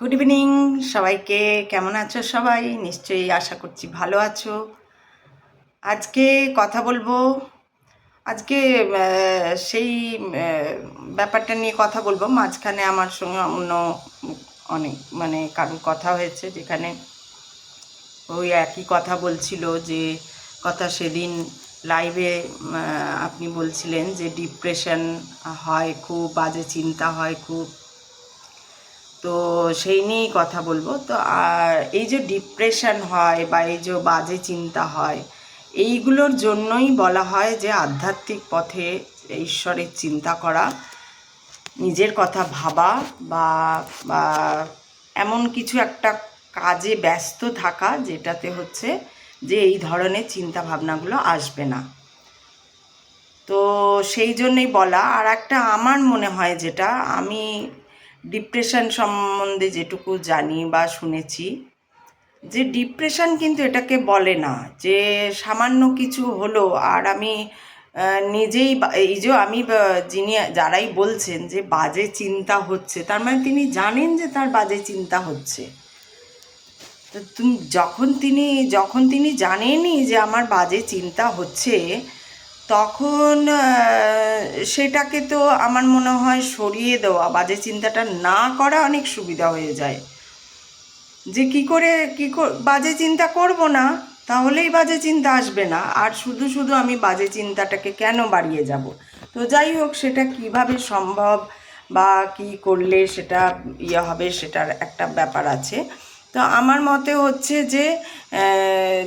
Good evening সবাইকে কেমন আছো সবাই? নিশ্চয়ই আশা করছি ভালো আছো। আজকে কথা বলব, আজকে সেই ব্যাপারটা নিয়ে কথা বলব। মাঝখানে আমার সঙ্গে অন্য অনেক মানে কারোর কথা হয়েছে, যেখানে ওই একই কথা বলছিল যে, কথা সেদিন লাইভে আপনি বলছিলেন যে ডিপ্রেশন হয়, খুব বাজে চিন্তা হয়, খুব তো সেই নিয়েই কথা বলব। তো আর এই যে ডিপ্রেশন হয় বা এই যে বাজে চিন্তা হয়, এইগুলোর জন্যই বলা হয় যে আধ্যাত্মিক পথে ঈশ্বরের চিন্তা করা, নিজের কথা ভাবা বা এমন কিছু একটা কাজে ব্যস্ত থাকা যেটাতে হচ্ছে যে এই ধরনের চিন্তা ভাবনাগুলো আসবে না। তো সেই জন্যই বলা। আর একটা আমার মনে হয় যেটা, আমি ডিপ্রেশন সম্বন্ধে যেটুকু জানি বা শুনেছি, যে ডিপ্রেশন কিন্তু এটাকে বলে না, যে সামান্য কিছু হলো আর আমি নিজেই এই যে আমি যিনি যারাই বলছেন যে বাজে চিন্তা হচ্ছে, তার মানে তিনি জানেন যে তার বাজে চিন্তা হচ্ছে। তো তুমি, যখন তিনি যখন তিনি জানেনই যে আমার বাজে চিন্তা হচ্ছে তখন সেটাকে তো আমার মনে হয় সরিয়ে দেওয়া বাজে চিন্তাটা না করা অনেক সুবিধা হয়ে যায়। যে কি করে কি, বাজে চিন্তা করব না, তাহলেই বাজে চিন্তা আসবে না। আর শুধু শুধু আমি বাজে চিন্তাটাকে কেন বাড়িয়ে যাব? তো যাই হোক, সেটা কীভাবে সম্ভব বা কি করলে সেটা ইয়ে হবে, সেটার একটা ব্যাপার আছে। তো আমার মতে হচ্ছে যে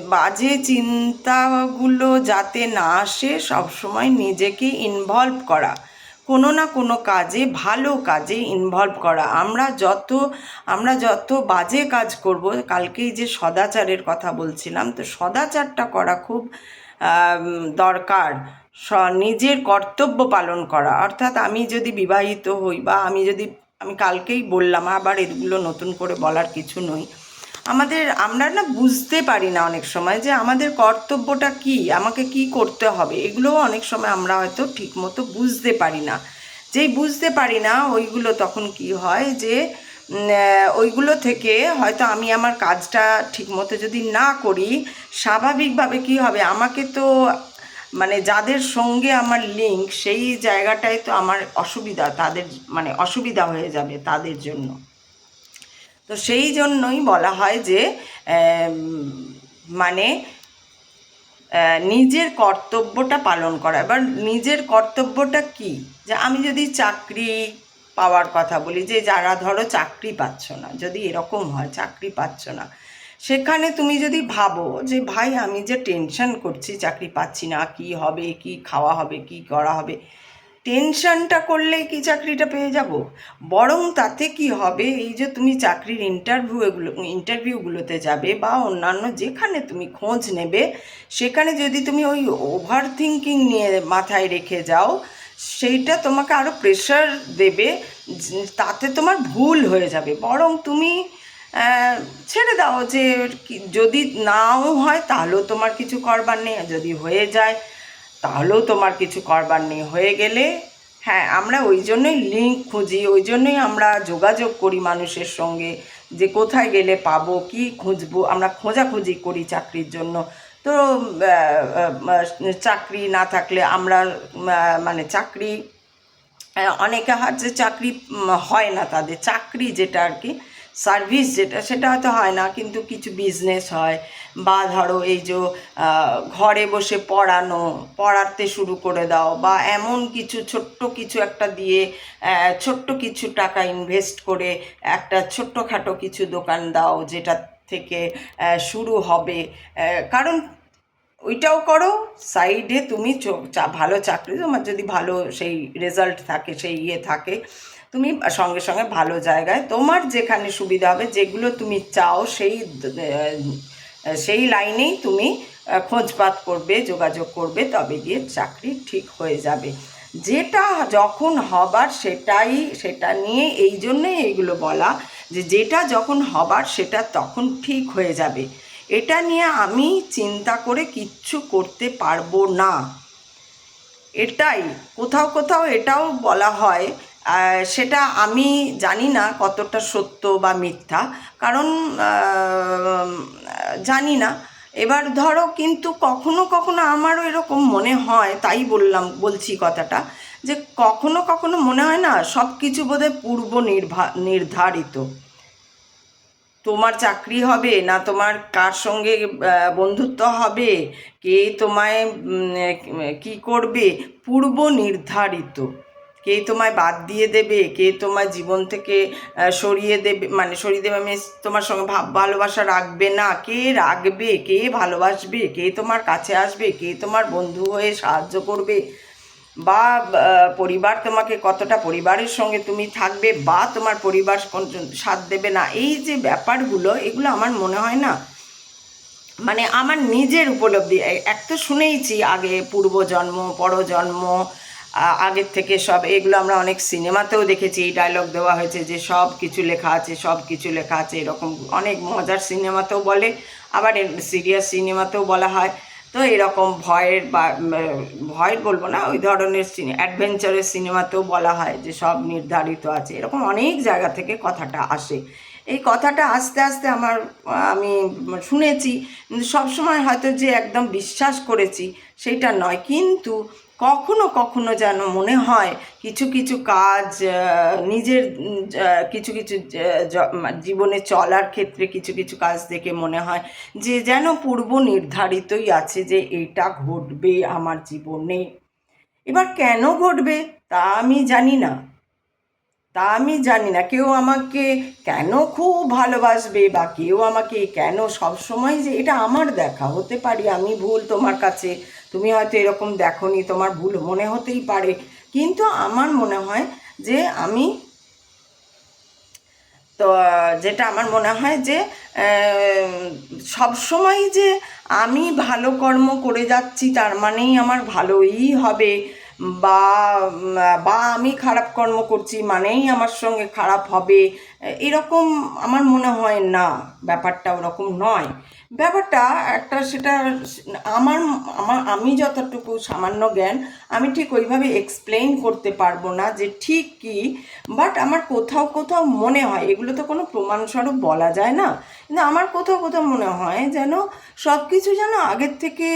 বাজে চিন্তাগুলো যাতে না আসে, সবসময় নিজেকে ইনভলভ করা। কোনো না কোনো কাজে, ভালো কাজে ইনভলভ করা। আমরা যত আমরা যত বাজে কাজ করব, কালকেই যে সদাচারের কথা বলছিলাম, তো সদাচারটা করা খুব দরকার। স- নিজের কর্তব্য পালন করা। অর্থাৎ আমি যদি বিবাহিত হই বা আমি যদি, আমি কালকেই বললাম, আবার এগুলো নতুন করে বলার কিছু নই আমাদের, আমরা না বুঝতে পারি না অনেক সময় যে আমাদের কর্তব্যটা কি, আমাকে কি করতে হবে, এগুলোও অনেক সময় আমরা হয়তো ঠিকমতো বুঝতে পারি না। যেই বুঝতে পারি না, ওইগুলো তখন কি হয় যে ওইগুলো থেকে হয়তো আমি আমার কাজটা ঠিকমতো যদি না করি, স্বাভাবিকভাবে কি হবে, আমাকে তো মানে যাদের সঙ্গে আমার লিঙ্ক সেই জায়গাটায় তো আমার অসুবিধা, তাদের মানে অসুবিধা হয়ে যাবে তাদের জন্য। তো সেই জন্যই বলা হয় যে মানে নিজের কর্তব্যটা পালন করা। এবার নিজের কর্তব্যটা কি? যে আমি যদি চাকরি পাওয়ার কথা বলি, যে যারা ধরো চাকরি পাচ্ছ না, যদি এরকম হয়, চাকরি পাচ্ছ না, সেখানে তুমি যদি ভাবো যে, ভাই, আমি যে টেনশন করছি, চাকরি পাচ্ছি না, কি হবে, কি খাওয়া হবে, কি করা হবে? টেনশনটা করলেই কি চাকরিটা পেয়ে যাব? বরং তাতে কি হবে? এই যে তুমি চাকরির ইন্টারভিউ এগুলো ইন্টারভিউগুলোতে যাবে বা অন্যান্য যেখানে তুমি খোঁজ নেবে, সেখানে যদি তুমি ওই ওভার থিঙ্কিং নিয়ে মাথায় রেখে যাও, সেইটা তোমাকে আরও প্রেশার দেবে, তাতে তোমার ভুল হয়ে যাবে। বরং তুমি ছেড়ে দাও যে, যদি নাও হয় তাহলেও তোমার কিছু করবার নেই যদি হয়ে যায় তাহলেও তোমার কিছু করবার নেই। হয়ে গেলে হ্যাঁ আমরা ওই জন্যই লিঙ্ক খুঁজি, ওই জন্যই আমরা যোগাযোগ করি মানুষের সঙ্গে যে কোথায় গেলে পাবো, কি খুঁজবো, আমরা খোঁজাখুঁজি করি চাকরির জন্য। তো চাকরি না থাকলে আমরা মানে চাকরি অনেকে হচ্ছে চাকরি হয় না তাদের, চাকরি যেটা আর কি সার্ভিস যেটা, সেটা হয়তো হয় না, কিন্তু কিছু বিজনেস হয়। বা ধরো এই যে ঘরে বসে পড়ানো, পড়াতে শুরু করে দাও, বা এমন কিছু, ছোট্ট কিছু একটা দিয়ে ছোট্ট কিছু টাকা ইনভেস্ট করে একটা ছোট্টখাটো কিছু দোকান দাও, যেটা থেকে শুরু হবে। কারণ ওইটাও করো সাইডে তুমি ভালো চাকরি, তোমার যদি ভালো সেই রেজাল্ট থাকে, সেই ইয়ে থাকে তুমি সঙ্গে সঙ্গে ভালো জায়গায় তোমার যেখানে সুবিধা হবে, যেগুলো তুমি চাও সেই সেই লাইনেই তুমি খোঁজপাত করবে, যোগাযোগ করবে, তবে গিয়ে চাকরি ঠিক হয়ে যাবে। যেটা যখন হবার সেটাই, সেটা নিয়ে এই জন্যই এইগুলো বলা যে যেটা যখন হবার সেটা তখন ঠিক হয়ে যাবে। এটা নিয়ে আমি চিন্তা করে কিচ্ছু করতে পারব না। এটাই, কোথাও কোথাও এটাও বলা হয় সেটা আমি জানি না কতটা সত্য বা মিথ্যা। কারণ জানি না। এবার ধরো কিন্তু কখনো কখনো আমারও এরকম মনে হয়, তাই বললাম, বলছি কথাটা, যে কখনো কখনো মনে হয় না সব কিছু বোধহয় পূর্ব নির্ভা, নির্ধারিত। তোমার চাকরি হবে না তোমার কার সঙ্গে বন্ধুত্ব হবে, কে তোমায় কি করবে, পূর্ব নির্ধারিত। কে তোমায় বাদ দিয়ে দেবে? কে তোমার জীবন থেকে সরিয়ে দেবে? মানে সরিয়ে দেবে আমি তোমার সঙ্গে ভাব ভালোবাসা রাখবে না। কে রাখবে? কে ভালোবাসবে? কে তোমার কাছে আসবে? কে তোমার বন্ধু হয়ে সাহায্য করবে? বা পরিবার তোমাকে কতটা পরিবারের সঙ্গে তুমি থাকবে? বা, তোমার পরিবার সাথ দেবে না? এই যে ব্যাপারগুলো, এগুলো আমার মনে হয় না মানে আমার নিজের উপলব্ধি। এক তো শুনেইছি আগে পূর্বজন্ম, পরজন্ম আগের থেকে সব, এগুলো আমরা অনেক সিনেমাতেও দেখেছি, এই ডায়লগ দেওয়া হয়েছে যে সব কিছু লেখা আছে, সব কিছু লেখা আছে, এরকম অনেক মজার সিনেমাতেও বলে, আবার সিরিয়াস সিনেমাতেও বলা হয়। তো এরকম ভয়ের বা ভয়ের বলব না, ওই ধরনের সিনে অ্যাডভেঞ্চারের সিনেমাতেও বলা হয় যে সব নির্ধারিত আছে, এরকম অনেক জায়গা থেকে কথাটা আসে। এই কথাটা আস্তে আস্তে আমার, আমি শুনেছি, সবসময় হয়তো যে একদম বিশ্বাস করেছি, সেটা নয়, কিন্তু কখনো কখনো যেন মনে হয় কিছু কিছু কাজ নিজের কিছু কিছু জীবনে চলার ক্ষেত্রে কিছু কিছু কাজ দেখে মনে হয় যে যেন পূর্ব নির্ধারিতই আছে যে এটা ঘটবে আমার জীবনে। এবার কেন ঘটবে তা আমি জানি না। তা আমি জানি না। কেউ আমাকে কেন খুব ভালোবাসবে বা কেউ আমাকে কেন সব সময় যে এটা আমার দেখা, হতে পারি আমি ভুল তোমার কাছে। তুমি হয়তো এরকম দেখো নি তোমার ভুল মনে হতেই পারে। কিন্তু আমার মনে হয় যে আমি, তো, যেটা আমার মনে হয় যে সব সময় যে আমি ভালো কর্ম করে যাচ্ছি, তার মানেই আমার ভালোই হবে। বা বা আমি খারাপ কর্ম করছি মানেই আমার সঙ্গে খারাপ হবে, এরকম আমার মনে হয় না, ব্যাপারটা ওরকম নয়। ব্যাপারটা একটা সেটা আমার আমার, আমি যতটুকু সামান্য জ্ঞান, আমি ঠিক ওইভাবে এক্সপ্লেইন করতে পারব না যে ঠিক কি বাট আমার কোথাও কোথাও মনে হয়, এগুলো তো কোনো প্রমাণস্বরূপ বলা যায় না, কিন্তু আমার কোথাও কোথাও মনে হয় যেন সব কিছু যেন আগের থেকে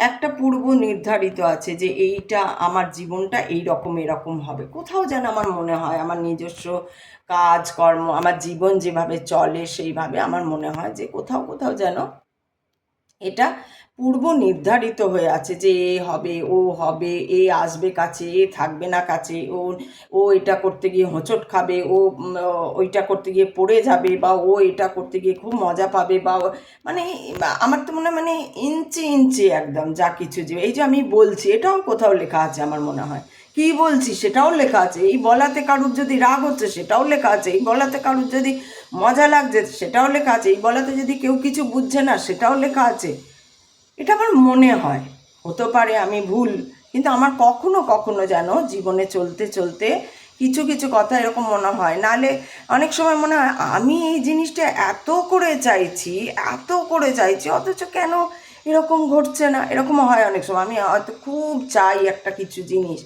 একটা পূর্ব নির্ধারিত আছে যে এইটা আমার জীবনটা এই রকম এরকম হবে। কোথাও যেন আমার মনে হয়, আমার নিজস্ব কাজকর্ম আমার জীবন যেভাবে চলে সেইভাবে আমার মনে হয় যে কোথাও কোথাও যেন এটা পূর্ব নির্ধারিত হয়ে আছে যে এ হবে, ও হবে, এ আসবে কাছে, এ থাকবে না কাছে, ও ও এটা করতে গিয়ে হোঁচট খাবে, ও ওইটা করতে গিয়ে পড়ে যাবে বা ও এটা করতে গিয়ে খুব মজা পাবে বা মানে আমার তো মনে হয় মানে ইঞ্চি ইঞ্চি একদম যা কিছু যে, এই যে আমি বলছি এটাও কোথাও লেখা আছে আমার মনে হয়। কি বলছি সেটাও লেখা আছে, এই বলাতে কারুর যদি রাগ হচ্ছে সেটাও লেখা আছে, এই বলাতে কারুর যদি মজা লাগছে সেটাও লেখা আছে, এই বলাতে যদি কেউ কিছু বুঝছে না সেটাও লেখা আছে। এটা আমার মনে হয়। হতে পারে আমি ভুল, কিন্তু আমার কখনো কখনো যেন জীবনে চলতে চলতে কিছু কিছু কথা এরকম মনে হয়। নালে অনেক সময় মনে হয়, আমি এই জিনিসটা এত করে চাইছি, এত করে চাইছি, অথচ কেন এরকম ঘটছে না? এরকম হয় অনেক সময়। আমি হয়তো খুব চাই একটা কিছু জিনিস,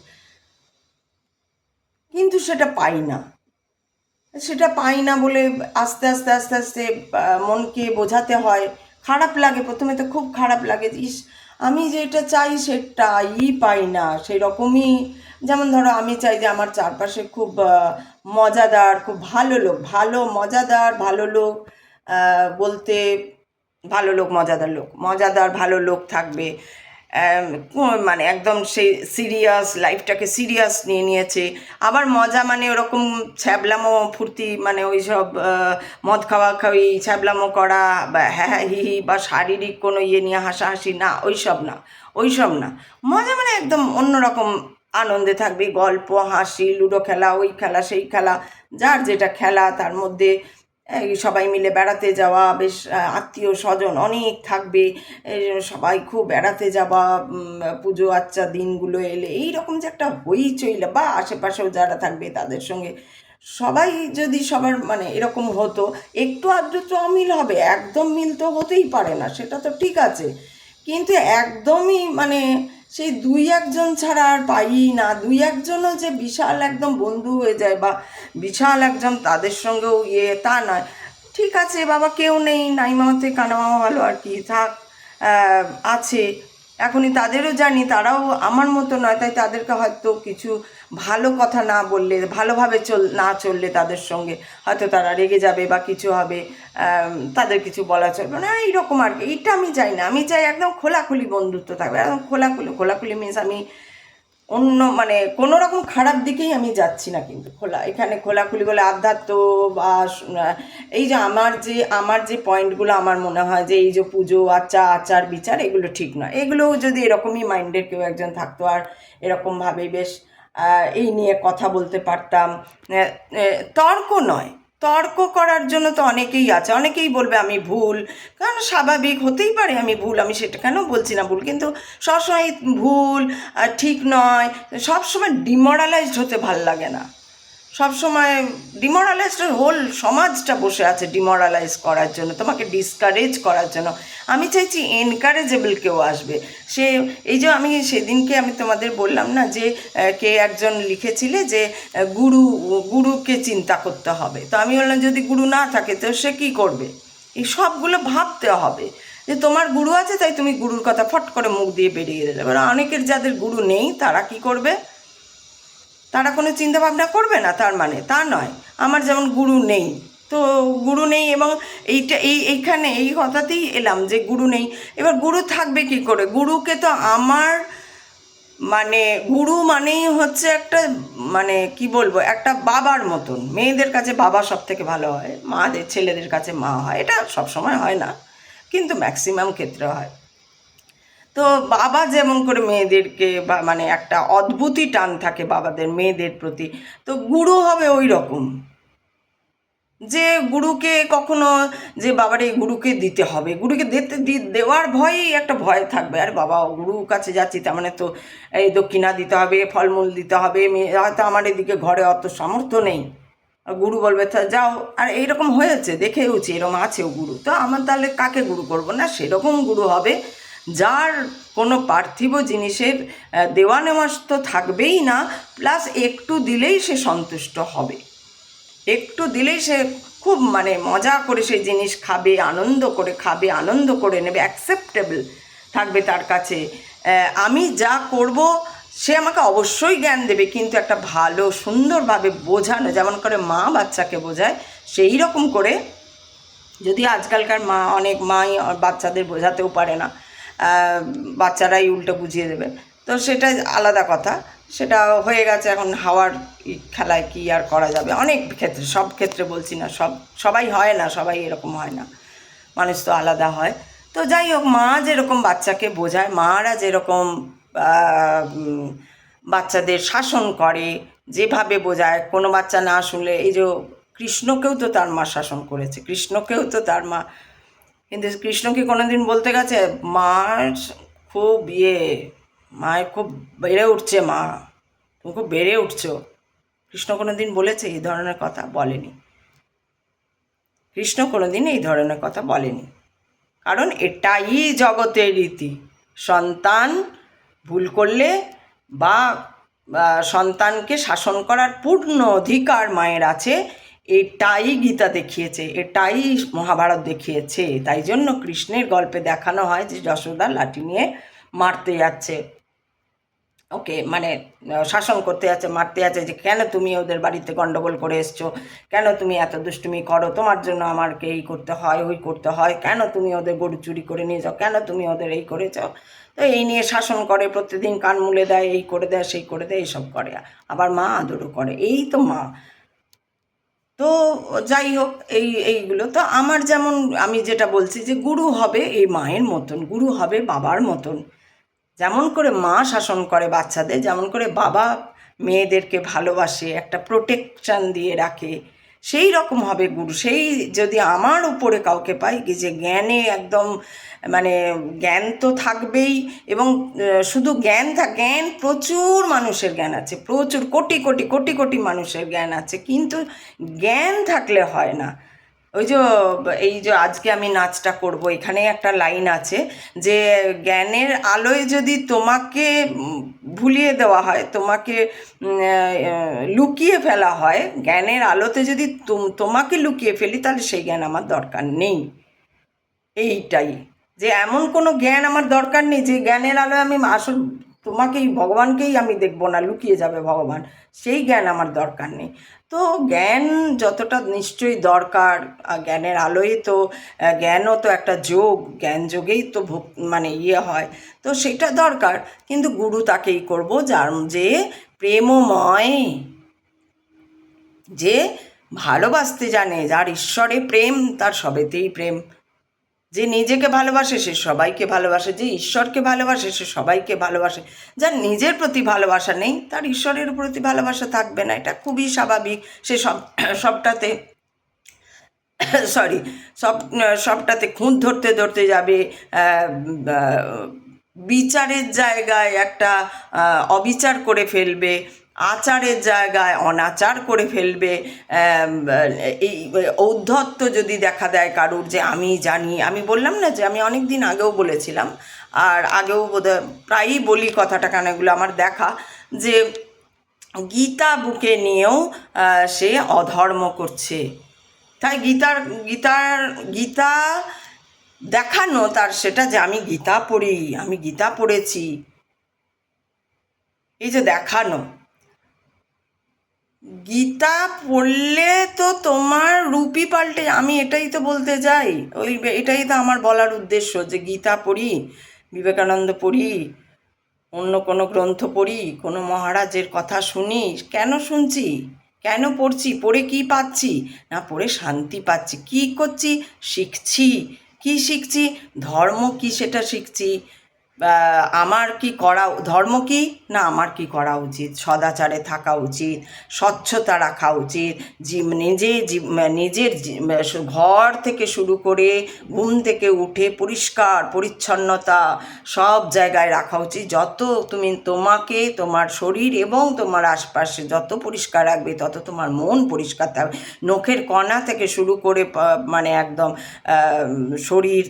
কিন্তু সেটা পাই না। সেটা পাই না বলে আস্তে আস্তে আস্তে আস্তে মনকে বোঝাতে হয়। খারাপ লাগে, প্রথমে তো খুব খারাপ লাগে, ইস, আমি যেটা চাই সেটাই পাই না সেই রকমই যেমন ধরো আমি চাই যে আমার চারপাশে খুব মজাদার, খুব ভালো লোক, ভালো, মজাদার, ভালো লোক বলতে ভালো লোক, মজাদার লোক, মজাদার, ভালো লোক থাকবে মানে একদম সেই সিরিয়াস লাইফটাকে সিরিয়াস নিয়ে নিয়েছে। আবার মজা মানে ওরকম ছ্যাবলামো ফুর্তি মানে ওই সব মদ খাওয়া খাওয়ি, ছ্যাবলামো করা, বা হ্যাঁ হ্যাঁ হি হি, বা শারীরিক কোনো ইয়ে নিয়ে হাসাহাসি, না, ওইসব না ওইসব না। মজা মানে একদম অন্যরকম আনন্দে থাকবে, গল্প, হাসি, লুডো খেলা, ওই খেলা, সেই খেলা, যার যেটা খেলা, তার মধ্যে সবাই মিলে বেড়াতে যাওয়া, বেশ আত্মীয় স্বজন অনেক থাকবে সবাই খুব বেড়াতে যাওয়া পুজো আচ্চা দিনগুলো এলে এই রকম যে একটা হইচই বা আশেপাশেও যারা থাকবে তাদের সঙ্গে সবাই যদি সবার মানে এরকম হতো, একটু তো অমিল হবে, একদম মিল তো হতেই পারে না, সেটা তো ঠিক আছে। কিন্তু একদমই মানে সেই দুই একজন ছাড়া আর পাইই না। দুই একজনও যে বিশাল একদম বন্ধু হয়ে যায় বা বিশাল একজন তাদের সঙ্গেও ইয়ে তা নয়। ঠিক আছে, বাবা কেউ নেই নাই মামা থেকে কানা মামা ভালো আর কি, থাক আছে। এখনই তাদেরও জানি, তারাও আমার মতো নয়, তাই তাদেরকে হয়তো কিছু ভালো কথা না বললে, ভালোভাবে চল, না চললে তাদের সঙ্গে হয়তো তারা রেগে যাবে বা কিছু হবে তাদের কিছু বলা চলবে না, এইরকম আর কি। এইটা আমি চাই না। আমি চাই একদম খোলাখুলি বন্ধুত্ব থাকবে। একদম খোলাখুলি খোলাখুলি মিন্স আমি অন্য মানে কোনো রকম খারাপ দিকেই আমি যাচ্ছি না কিন্তু খোলা। এখানে খোলাখুলি বলে আধ্যাত্ম বা এই যে আমার যে আমার যে পয়েন্টগুলো আমার মনে হয় যে এই যে পুজো আচার আচার, বিচার, এগুলো ঠিক নয়। এগুলোও যদি এরকমই মাইন্ডের কেউ একজন থাকতো আর এরকমভাবেই বেশ এই নিয়ে কথা বলতে পারতাম। তর্ক নয়। তর্ক করার জন্য তো অনেকেই আছে। অনেকেই বলবে আমি ভুল। কারণ স্বাভাবিক হতেই পারে আমি ভুল, আমি সেটা কেন বলছি না ভুল? কিন্তু সবসময় ভুল ঠিক নয়। সবসময় ডিমোরালাইজড হতে ভালো লাগে না। সবসময় ডিমোরালাইজড হোল সমাজটা বসে আছে ডিমোরালাইজ করার জন্য, তোমাকে ডিসকারেজ করার জন্য। আমি চাইছি এনকারেজেবল কেউ আসবে। সে, এই যে আমি সেদিনকে আমি তোমাদের বললাম না যে কে একজন লিখেছিলে যে গুরু, গুরুকে চিন্তা করতে হবে। তো আমি বললাম, যদি গুরু না থাকে, তো সে কী করবে? এই সবগুলো ভাবতে হবে। যে তোমার গুরু আছে, তাই তুমি গুরুর কথা ফট করে মুখ দিয়ে বেরিয়ে দিলে এবার অনেকের যাদের গুরু নেই, তারা কি করবে? তারা কোনো চিন্তা ভাবনা করবে না, তার মানে তা নয়। আমার যেমন গুরু নেই, তো গুরু নেই এবং এইটা, এই, এইখানে এই কথাতেই এলাম যে গুরু নেই। এবার গুরু থাকবে কি করে? গুরুকে তো আমার মানে গুরু মানেই হচ্ছে একটা মানে কি বলব, একটা বাবার মতন। মেয়েদের কাছে বাবা সব থেকে ভালো হয়, মাদের, ছেলেদের কাছে মা হয়। এটা সব সময় হয় না, কিন্তু ম্যাক্সিমাম ক্ষেত্রে হয়। তো বাবা যেমন করে মেয়েদেরকে বা মানে একটা অদ্ভুতই টান থাকে বাবাদের মেয়েদের প্রতি, তো গুরু হবে ওই রকম যে গুরুকে কখনো যে বাবার এই গুরুকে দিতে হবে, গুরুকে দিতে দেওয়ার ভয়েই একটা ভয় থাকবে। আর বাবা, গুরুর কাছে যাচ্ছি, তার মানে তো এই দক্ষিণা দিতে হবে, ফলমূল দিতে হবে, মেয়ে হয়তো আমার এদিকে ঘরে অত সামর্থ্য নেই। গুরু বলবে যাও। আর এইরকম হয়েছে, দেখেওছি, এরকম আছেও গুরু। তো আমার তাহলে কাকে গুরু করব? না, সেরকম গুরু হবে। যার কোনো পার্থিব জিনিসের দেওয়া নেওয়া তো থাকবেই না, প্লাস একটু দিলেই সে সন্তুষ্ট হবে। একটু দিলেই সে খুব মানে মজা করে সেই জিনিস খাবে, আনন্দ করে খাবে, আনন্দ করে নেবে অ্যাকসেপ্টেবল থাকবে তার কাছে। আমি যা করব, সে আমাকে অবশ্যই জ্ঞান দেবে, কিন্তু একটা ভালো, সুন্দরভাবে বোঝানো, যেমন করে মা বাচ্চাকে বোঝায়, সেই রকম করে যদি আজকালকার মা, অনেক মাই বাচ্চাদের বোঝাতেও পারে না। বাচ্চারাই উল্টো বুঝিয়ে দেবে। তো সেটা আলাদা কথা। সেটা হয়ে গেছে এখন হাওয়ার খেলায় কি আর করা যাবে? অনেক ক্ষেত্রে, সব ক্ষেত্রে বলছি না, সব, সবাই হয় না, সবাই এরকম হয় না। মানুষ তো আলাদা হয়। তো যাই হোক, মা যেরকম বাচ্চাকে বোঝায়, মারা যেরকম বাচ্চাদের শাসন করে, যেভাবে বোঝায়, কোনো বাচ্চা না শুনলে, এই যে কৃষ্ণকেও তো তার মা শাসন করেছে, কৃষ্ণকেও তো তার মা কিন্তু কৃষ্ণ কি কোনোদিন বলতে গেছে, মার খুব ইয়ে মায়ের খুব বেড়ে উঠছে মা, তুমি খুব বেড়ে উঠছো। কৃষ্ণ কোনোদিন বলেছে এই ধরনের কথা বলেনি। কৃষ্ণ কোনোদিন এই ধরনের কথা বলেনি। কারণ এটাই জগতের রীতি। সন্তান ভুল করলে বা সন্তানকে শাসন করার পূর্ণ অধিকার মায়ের আছে এটাই গীতা দেখিয়েছে, এটাই মহাভারত দেখিয়েছে। তাই জন্য কৃষ্ণের গল্পে দেখানো হয় যে যশোদা লাঠি নিয়ে মারতে যাচ্ছে। ওকে মানে শাসন করতে যাচ্ছে, মারতে যাচ্ছে যে, কেন তুমি ওদের বাড়িতে গন্ডগোল করে এসছো? কেন তুমি এত দুষ্টুমি করো? তোমার জন্য আমাকে এই করতে হয়, ওই করতে হয়। কেন তুমি ওদের গরু চুরি করে নিয়ে যাও? কেন তুমি ওদের এই করেছ তো এই নিয়ে শাসন করে, প্রতিদিন কান মুলে দেয়, এই করে দেয়, সেই করে দেয়, এইসব করে। আবার মা আদরও করে। এই তো মা। তো যাই হোক, এই, এইগুলো। তো আমার যেমন, আমি যেটা বলছি যে গুরু হবে এই মায়ের মতন, গুরু হবে বাবার মতন। যেমন করে মা শাসন করে বাচ্চাদের, যেমন করে বাবা মেয়েদেরকে ভালোবাসে, একটা প্রোটেকশান দিয়ে রাখে। সেই রকম হবে গুরু। সেই যদি আমার উপরে কাউকে পাই যে জ্ঞানে একদম মানে জ্ঞান তো থাকবেই এবং শুধু জ্ঞান থাক, জ্ঞান প্রচুর মানুষের জ্ঞান আছে, প্রচুর, কোটি কোটি কোটি কোটি মানুষের জ্ঞান আছে। কিন্তু জ্ঞান থাকলে হয় না। ওই যে, এই যে আজকে আমি নাচটা করব, এখানে একটা লাইন আছে যে, জ্ঞানের আলোয় যদি তোমাকে ভুলিয়ে দেওয়া হয়, তোমাকে লুকিয়ে ফেলা হয়, জ্ঞানের আলোতে যদি তোমাকে লুকিয়ে ফেলি, তাহলে সেই জ্ঞান আমার দরকার নেই। এইটাই। যে এমন কোনো জ্ঞান আমার দরকার নেই, যে জ্ঞানের আলোয় আমি আসল তোমাকেই, ভগবানকেই আমি দেখব না, লুকিয়ে যাবে ভগবান। সেই জ্ঞান আমার দরকার নেই। তো জ্ঞান যতটা নিশ্চয়ই দরকার জ্ঞানের আলোয় তো জ্ঞানও তো একটা যোগ, জ্ঞান যোগেই তো মানে ইয়ে হয়। তো সেটা দরকার, কিন্তু গুরু তাকেই করব, যার যে প্রেমময়, যে ভালোবাসতে জানে, যার ঈশ্বরে প্রেম, তার সবেতেই প্রেম। যে নিজেকে ভালোবাসে সে সবাইকে ভালোবাসে, যে ঈশ্বরকে ভালোবাসে সে সবাইকে ভালোবাসে। যার নিজের প্রতি ভালোবাসা নেই, তার ঈশ্বরের প্রতি ভালোবাসা থাকবে না। এটা খুবই স্বাভাবিক। সে সব, সবটাতে, সরি, সব, সবটাতে খুঁত ধরতে ধরতে যাবে বিচারের জায়গায় একটা অবিচার করে ফেলবে। আচারের জায়গায় অনাচার করে ফেলবে এই, ঔদ্ধত্য যদি দেখা দেয় কারুর যে আমি জানি, আমি বললাম না যে আমি অনেক দিন আগেও বলেছিলাম, আর আগেও বোধহয় প্রায়ই বলি কথাটা কারণ এগুলো আমার দেখা, যে গীতা বুকে নিয়েও সে অধর্ম করছে। তাই গীতার গীতার, গীতা দেখানো তার সেটা যে আমি গীতা পড়ি, আমি গীতা পড়েছি। এই যে দেখানো। গীতা পড়লে তো তোমার রূপই পাল্টে, আমি এটাই তো বলতে যাই। ওই এটাই তো আমার বলার উদ্দেশ্য, যে গীতা পড়ি, বিবেকানন্দ পড়ি, অন্য কোনো গ্রন্থ পড়ি, কোনো মহারাজের কথা শুনি। কেন শুনছি? কেন পড়ছি? পড়ে কি পাচ্ছি? না, পড়ে শান্তি পাচ্ছি। কি করছি? শিখছি। কি শিখছি? ধর্ম কি সেটা শিখছি? আমার কি করা ধর্ম কি? না, আমার কি করা উচিত? সদাচারে থাকা উচিত, স্বচ্ছতা রাখা উচিত নিজে নিজের ঘর থেকে শুরু করে ঘুম থেকে উঠে পরিষ্কার, পরিচ্ছন্নতা সব জায়গায় রাখা উচিত। যত তুমি তোমাকে, তোমার শরীর এবং তোমার আশপাশে যত পরিষ্কার রাখবে, তত তোমার মন পরিষ্কার থাকবে। নখের কণা থেকে শুরু করে মানে একদম শরীর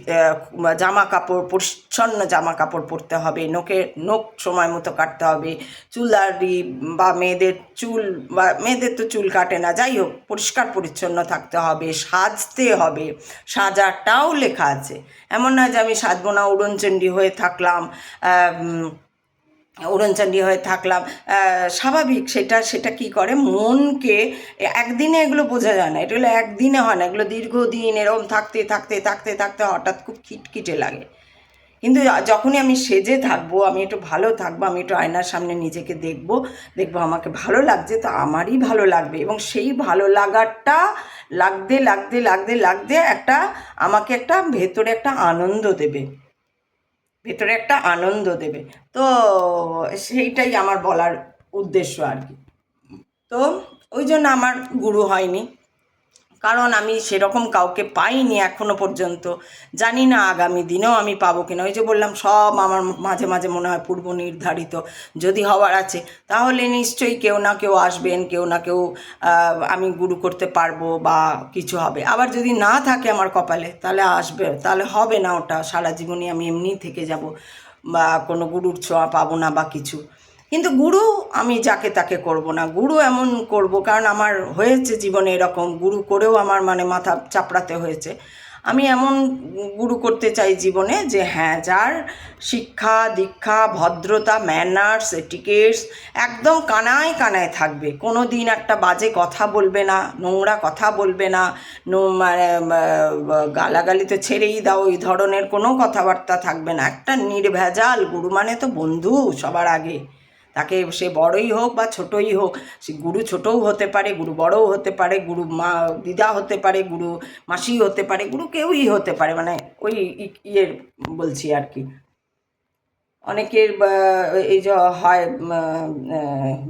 জামা কাপড়, পরিচ্ছন্ন জামা কাপড় পরতে হবে, নখের, নখ সময় মতো কাটতে হবে চুলদারি বা মেয়েদের চুল বা মেয়েদের তো চুল কাটে না, যাই হোক, পরিষ্কার পরিচ্ছন্ন থাকতে হবে, সাজতে হবে, সাজাটাও লেখা আছে। এমন না যে আমি সাজবো না, উড়নচণ্ডী হয়ে থাকলাম উড়নচণ্ডী হয়ে থাকলাম স্বাভাবিক সেটা সেটা কি করে? মনকে একদিনে এগুলো বোঝা যায় না এগুলো একদিনে হয় না, এগুলো দীর্ঘদিন এরকম থাকতে থাকতে থাকতে থাকতে হঠাৎ খুব খিটখিটে লাগে। কিন্তু যখনই আমি সেজে থাকব, আমি একটু ভালো থাকব, আমি একটু আয়নার সামনে নিজেকে দেখব, দেখব আমাকে ভালো লাগছে, তো আমারই ভালো লাগবে। এবং সেই ভালো লাগাটা লাগতে লাগতে লাগতে লাগতে একটা আমাকে একটা ভেতরে একটা আনন্দ দেবে। ভেতরে একটা আনন্দ দেবে। তো সেইটাই আমার বলার উদ্দেশ্য আর কি। তো ওই জন্য আমার গুরু হয়নি। কারণ আমি সেরকম কাউকে পাইনি এখনও পর্যন্ত। জানি না আগামী দিনেও আমি পাবো কিনা। ওই যে বললাম, সব আমার মাঝে মাঝে মনে হয় পূর্ব নির্ধারিত যদি হওয়ার আছে, তাহলে নিশ্চয়ই কেউ না কেউ আসবেন, কেউ না কেউ আমি গুরু করতে পারব বা কিছু হবে। আবার যদি না থাকে আমার কপালে, তাহলে আসবে, তাহলে হবে না ওটা। সারা জীবনই আমি এমনিই থেকে যাব বা কোনো গুরুর ছোঁয়া পাবো না বা কিছু। কিন্তু গুরু আমি যাকে তাকে করব না। গুরু এমন করব, কারণ আমার হয়েছে জীবনে এরকম। গুরু করেও আমার মানে মাথা চাপড়াতে হয়েছে। আমি এমন গুরু করতে চাই জীবনে যে হ্যাঁ যার শিক্ষা, দীক্ষা, ভদ্রতা ম্যানার্স এটিকেটস একদম কানায় কানায় থাকবে। কোনো দিন একটা বাজে কথা বলবে না, নোংরা কথা বলবে না মানে গালাগালি তো ছেড়েই দাও, এই ধরনের কোনো কথাবার্তা থাকবে না। একটা নির্ভেজাল গুরু মানে তো বন্ধু সবার আগে। তাকে সে বড়ই হোক বা ছোটই হোক, সে গুরু ছোটও হতে পারে, গুরু বড়ও হতে পারে, গুরু মা, দিদা হতে পারে, গুরু মাসি হতে পারে, গুরু কেউই হতে পারে মানে ওই ইয়ের বলছি আর কি। অনেকের এই যে হয়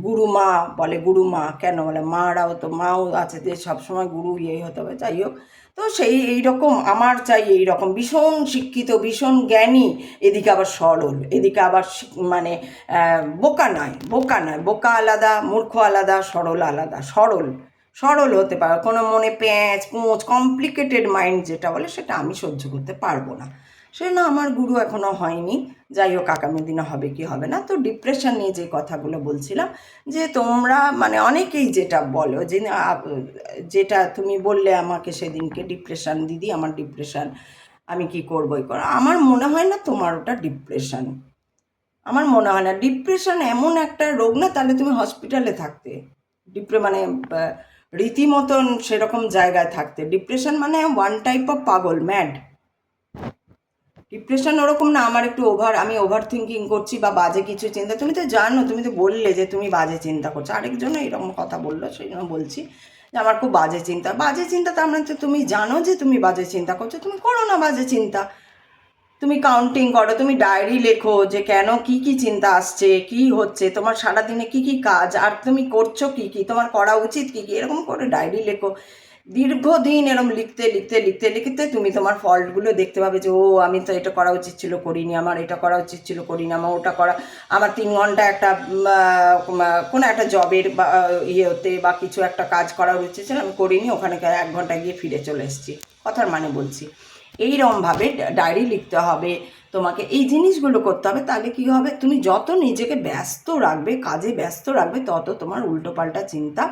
গুরু মা বলে, গুরু মা কেন? বলে, মারাও তো, মাও আছে, যে সবসময় গুরু ইয়ে হতে হবে, যাই হোক। তো সেই এই রকম আমার চাই এই রকম ভীষণ শিক্ষিত, ভীষণ জ্ঞানী, এদিকে আবার সরল, এদিকে আবার মানে বোকা নয় বোকা নয়, বোকা আলাদা, মূর্খ আলাদা, সরল আলাদা, সরল সরল হতে পারো। কোনো মনে প্যাঁচ পুঁচ কমপ্লিকেটেড মাইন্ড যেটা বলে সেটা আমি সহ্য করতে পারব না। সে না আমার গুরু এখনও হয়নি। যাই হোক, আগামী দিনে হবে কি হবে না? তো ডিপ্রেশন নিয়ে যে কথাগুলো বলছিলাম, যে তোমরা মানে অনেকেই যেটা বলো, যে যেটা তুমি বললে আমাকে সেদিনকে ডিপ্রেশন দিদি, আমার ডিপ্রেশন আমি কি করব? এই করব আমার মনে হয় না তোমার ওটা ডিপ্রেশন আমার মনে হয় না। ডিপ্রেশন এমন একটা রোগ না, তাহলে তুমি হসপিটালে থাকতে। ডিপ্রে মানে রীতিমতন সেরকম জায়গায় থাকতে। ডিপ্রেশন মানে ওয়ান টাইপ অফ পাগল ম্যাড ডিপ্রেশন ওরকম না, আমার একটু ওভার আমি ওভার থিঙ্কিং করছি বা বাজে কিছু চিন্তা, তুমি তো জানো, তুমি তো বললে যে তুমি বাজে চিন্তা করছ। আরেকজন এরকম কথা বলল সেই জন্য বলছি যে আমার খুব বাজে চিন্তা। বাজে চিন্তা তার মানে তুমি জানো যে তুমি বাজে চিন্তা করছ, তুমি করো না বাজে চিন্তা। তুমি কাউন্টিং করো, তুমি ডায়েরি লেখো যে কেন কি কি চিন্তা আসছে, কি হচ্ছে, তোমার সারাদিনে কি কি কাজ, আর তুমি করছ কি কি, তোমার করা উচিত কি কি, এরকম করে ডায়েরি লেখো। দীর্ঘদিন এরকম লিখতে লিখতে লিখতে লিখতে তুমি তোমার ফল্টগুলো দেখতে পাবে যে, ও, আমি তো এটা করা উচিত ছিল, করিনি, আমার এটা করা উচিত ছিল, করিনি, আমার ওটা করা, আমার তিন ঘণ্টা একটা কোনো একটা জবের বা ইয়েতে বা কিছু একটা কাজ করা উচিত ছিল, আমি করিনি, ওখানে এক ঘণ্টা গিয়ে ফিরে চলে এসেছি। কথার মানে বলছি, এইরমভাবে ডায়েরি লিখতে হবে, তোমাকে এই জিনিসগুলো করতে হবে, তাহলে কি হবে, তুমি যত নিজেকে ব্যস্ত রাখবে, কাজে ব্যস্ত রাখবে, তত তোমার উল্টোপাল্টা চিন্তা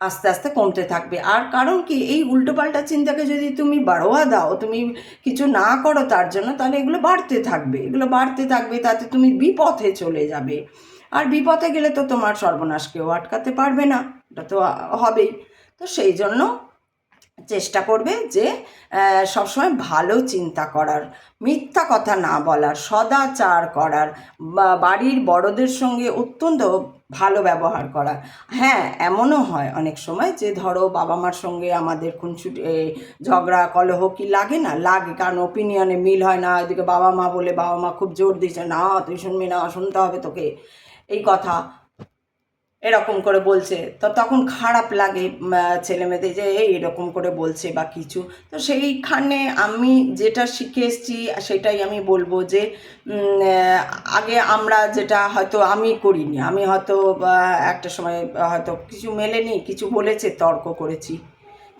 আস্তে আস্তে কমতে থাকবে। আর কারণ কি, এই উল্টোপাল্টা চিন্তাকে যদি তুমি বাড়োয়া দাও, তুমি কিছু না করো তার জন্য, তাহলে এগুলো বাড়তে থাকবে। এগুলো বাড়তে থাকবে, তাতে তুমি বিপথে চলে যাবে। আর বিপথে গেলে তো তোমার সর্বনাশ কেউ আটকাতে পারবে না এটা তো হবেই। তো সেই জন্য চেষ্টা করবে যে সবসময় ভালো চিন্তা করার, মিথ্যা কথা না বলার, সদাচার করার বাড়ির বড়দের সঙ্গে অত্যন্ত ভালো ব্যবহার করা। হ্যাঁ এমনও হয় অনেক সময় যে ধরো বাবা মার সঙ্গে আমাদের খুনছুটি এ, ঝগড়া কলহ কি লাগে না? লাগে কারণ ওপিনিয়নে মিল হয় না। ওইদিকে বাবা মা বলে বাবা মা খুব জোর দিয়েছে না তুই শুনবি না শুনতে হবে তোকে। এই কথা। এরকম করে বলছে। তো তখন খারাপ লাগে ছেলে মেয়েদের যে, এই এরকম করে বলছে বা কিছু। তো সেইখানে আমি যেটা শিখে এসেছি, সেটাই আমি বলব যে আগে আমরা যেটা হয়তো আমি করিনি। আমি হয়তো একটা সময় হয়তো কিছু মেলেনি, কিছু বলেছে, তর্ক করেছি।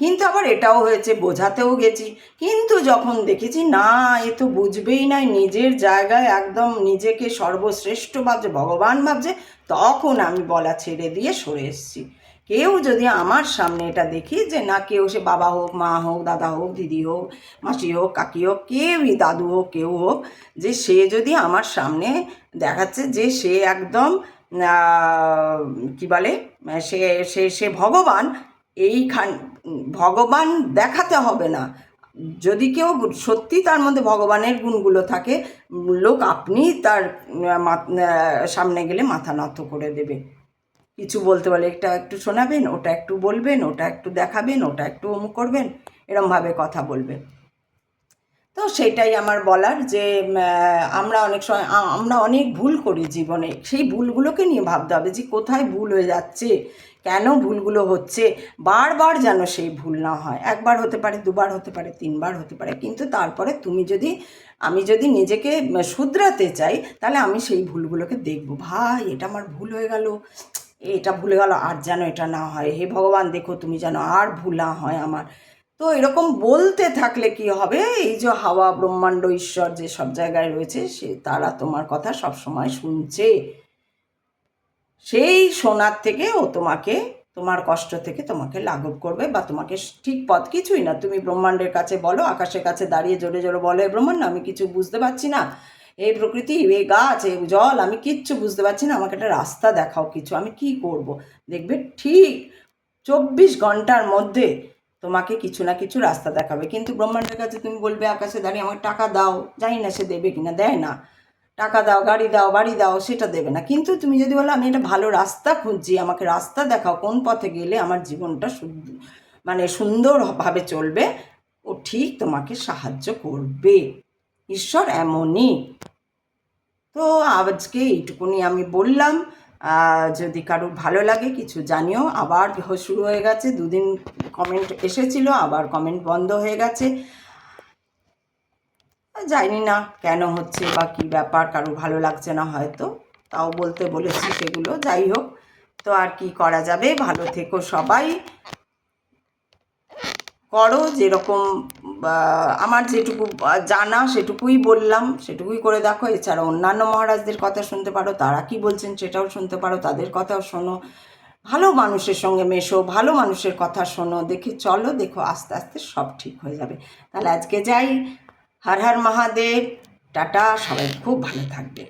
কিন্তু আবার এটাও হয়েছে, বোঝাতেও গেছি। কিন্তু যখন দেখেছি, না, এ তো বুঝবেই নাই নিজের জায়গায় একদম নিজেকে সর্বশ্রেষ্ঠ ভাবছে, ভগবান ভাবছে তখন আমি বলা ছেড়ে দিয়ে সরে এসেছি। কেউ যদি আমার সামনে এটা দেখি যে না, কেউ সে বাবা হোক, মা হোক, দাদা হোক, দিদি হোক, মাসি হোক, কাকি হোক, কেউই, দাদু হোক, কেউ হোক, যে সে যদি আমার সামনে দেখাচ্ছে যে সে একদম কি বলে, সে সে সে ভগবান, এইখান, ভগবান দেখাতে হবে না। যদি কেউ সত্যি তার মধ্যে ভগবানের গুণগুলো থাকে, লোক আপনি তার সামনে গেলে মাথা নত করে দেবে। কিছু বলতে বলে, এটা একটু শোনাবেন, ওটা একটু বলবেন, ওটা একটু দেখাবেন, ওটা একটু অমুক করবেন। এরমভাবে কথা বলবেন তো সেটাই আমার বলার যে আমরা অনেক সময় আমরা অনেক ভুল করি জীবনে। সেই ভুলগুলোকে নিয়ে ভাবতে হবে যে কোথায় ভুল হয়ে যাচ্ছে কেন ভুলগুলো হচ্ছে? বারবার যেন সেই ভুল না হয়। একবার হতে পারে, দুবার হতে পারে, তিনবার হতে পারে। কিন্তু তারপরে তুমি যদি, আমি যদি নিজেকে শুধরাতে চাই, তাহলে আমি সেই ভুলগুলোকে দেখব। ভাই, এটা আমার ভুল হয়ে গেল। এটা ভুলে গেল, আর যেন এটা না হয়। হে ভগবান, দেখো তুমি যেন আর ভুল না হয় আমার। তো এরকম বলতে থাকলে কি হবে? এই যে হাওয়া, ব্রহ্মাণ্ড, ঈশ্বর যে সব জায়গায় রয়েছে, সে তারা তোমার কথা সব সময় শুনছে। সেই সোনার থেকে ও তোমাকে, তোমার কষ্ট থেকে তোমাকে লাঘব করবে বা তোমাকে ঠিক পথ কিছুই না। তুমি ব্রহ্মাণ্ডের কাছে বলো, আকাশের কাছে দাঁড়িয়ে জোরে জোরে বলো, "হে ব্রহ্মাণ্ড, আমি কিছু বুঝতে পারছি না। এই প্রকৃতি এই গাছ এই জল, আমি কিচ্ছু বুঝতে পারছি না। আমাকে একটা রাস্তা দেখাও কিছু, আমি কি করব? দেখবে ঠিক চব্বিশ ঘণ্টার মধ্যে তোমাকে কিছু না কিছু রাস্তা দেখাবে। কিন্তু ব্রহ্মাণ্ডের কাছে তুমি বলবে, আকাশে দাঁড়িয়ে আমাকে টাকা দাও, জানি না সে দেবে কিনা, দেয় না। টাকা দাও, গাড়ি দাও, বাড়ি দাও, সেটা দেবে না। কিন্তু তুমি যদি বলো, আমি একটা ভালো রাস্তা খুঁজছি, আমাকে রাস্তা দেখাও, কোন পথে গেলে আমার জীবনটা মানে সুন্দরভাবে চলবে, ও ঠিক তোমাকে সাহায্য করবে। ঈশ্বর এমনই। তো আজকে এইটুকুনি আমি বললাম। যদি কারোর ভালো লাগে, কিছু জানিও। আবার শুরু হয়ে গেছে, দুদিন কমেন্ট এসেছিল, আবার কমেন্ট বন্ধ হয়ে গেছে। জানি না কেন হচ্ছে বা কী ব্যাপার, কারও ভালো লাগছে না হয়তো, তাও বলতে বলেছি সেগুলো, যাই হোক। তো আর কি করা যাবে? ভালো থেকো সবাই। করো যেরকম আমার যেটুকু জানা সেটুকুই বললাম, সেটুকুই করে দেখো। এছাড়া অন্যান্য মহারাজদের কথা শুনতে পারো, তারা কি বলছেন সেটাও শুনতে পারো, তাদের কথাও শোনো। ভালো মানুষের সঙ্গে মেশো, ভালো মানুষের কথা শোনো, দেখে চলো, দেখো আস্তে আস্তে সব ঠিক হয়ে যাবে। তাহলে আজকে যাই। হর হর মহাদেব টাটা সবাই খুব ভালো থাকবে।